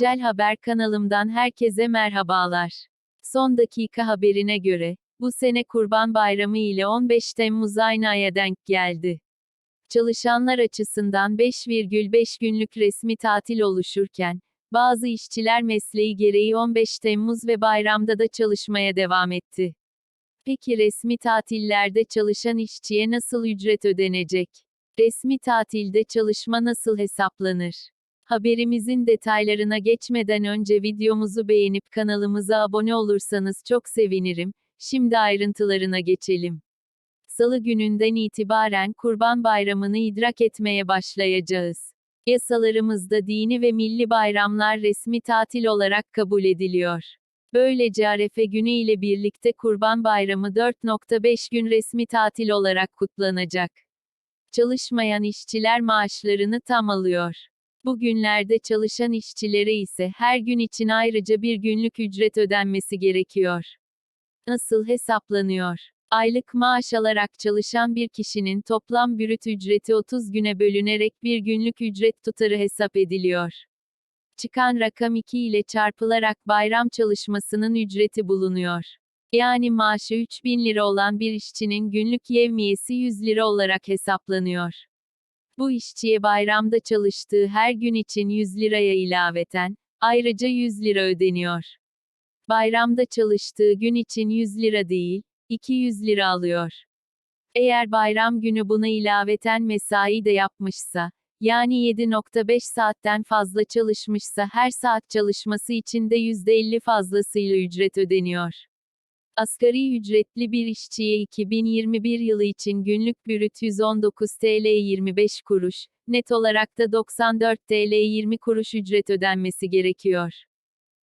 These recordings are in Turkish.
Güncel Haber kanalımdan herkese merhabalar. Son dakika haberine göre, bu sene Kurban Bayramı ile 15 Temmuz aynı aya denk geldi. Çalışanlar açısından 5,5 günlük resmi tatil oluşurken, bazı işçiler mesleği gereği 15 Temmuz ve bayramda da çalışmaya devam etti. Peki resmi tatillerde çalışan işçiye nasıl ücret ödenecek? Resmi tatilde çalışma nasıl hesaplanır? Haberimizin detaylarına geçmeden önce videomuzu beğenip kanalımıza abone olursanız çok sevinirim. Şimdi ayrıntılarına geçelim. Salı gününden itibaren Kurban Bayramı'nı idrak etmeye başlayacağız. Yasalarımızda dini ve milli bayramlar resmi tatil olarak kabul ediliyor. Böylece Arefe günü ile birlikte Kurban Bayramı 4.5 gün resmi tatil olarak kutlanacak. Çalışmayan işçiler maaşlarını tam alıyor. Bu günlerde çalışan işçilere ise her gün için ayrıca bir günlük ücret ödenmesi gerekiyor. Nasıl hesaplanıyor? Aylık maaş alarak çalışan bir kişinin toplam brüt ücreti 30 güne bölünerek bir günlük ücret tutarı hesap ediliyor. Çıkan rakam 2 ile çarpılarak bayram çalışmasının ücreti bulunuyor. Yani maaşı 3000 lira olan bir işçinin günlük yevmiyesi 100 lira olarak hesaplanıyor. Bu işçiye bayramda çalıştığı her gün için 100 liraya ilaveten, ayrıca 100 lira ödeniyor. Bayramda çalıştığı gün için 100 lira değil, 200 lira alıyor. Eğer bayram günü buna ilaveten mesai de yapmışsa, yani 7.5 saatten fazla çalışmışsa her saat çalışması için de %50 fazlasıyla ücret ödeniyor. Asgari ücretli bir işçiye 2021 yılı için günlük brüt 119 TL 25 kuruş, net olarak da 94 TL 20 kuruş ücret ödenmesi gerekiyor.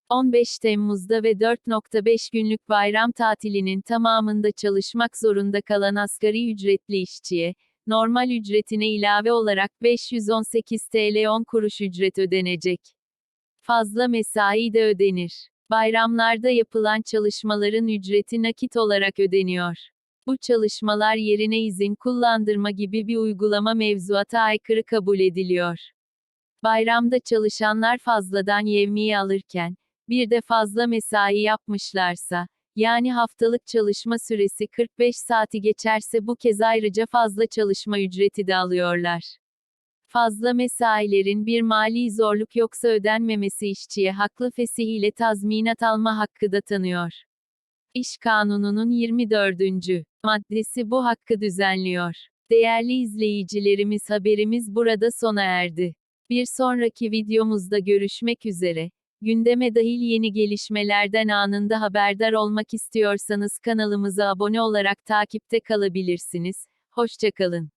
15 Temmuz'da ve 4.5 günlük bayram tatilinin tamamında çalışmak zorunda kalan asgari ücretli işçiye, normal ücretine ilave olarak 518 TL 10 kuruş ücret ödenecek. Fazla mesai de ödenir. Bayramlarda yapılan çalışmaların ücreti nakit olarak ödeniyor. Bu çalışmalar yerine izin kullandırma gibi bir uygulama mevzuata aykırı kabul ediliyor. Bayramda çalışanlar fazladan yevmiye alırken, bir de fazla mesai yapmışlarsa, yani haftalık çalışma süresi 45 saati geçerse bu kez ayrıca fazla çalışma ücreti de alıyorlar. Fazla mesailerin bir mali zorluk yoksa ödenmemesi işçiye haklı fesih ile tazminat alma hakkı da tanıyor. İş Kanunu'nun 24. maddesi bu hakkı düzenliyor. Değerli izleyicilerimiz haberimiz burada sona erdi. Bir sonraki videomuzda görüşmek üzere. Gündeme dahil yeni gelişmelerden anında haberdar olmak istiyorsanız kanalımıza abone olarak takipte kalabilirsiniz. Hoşçakalın.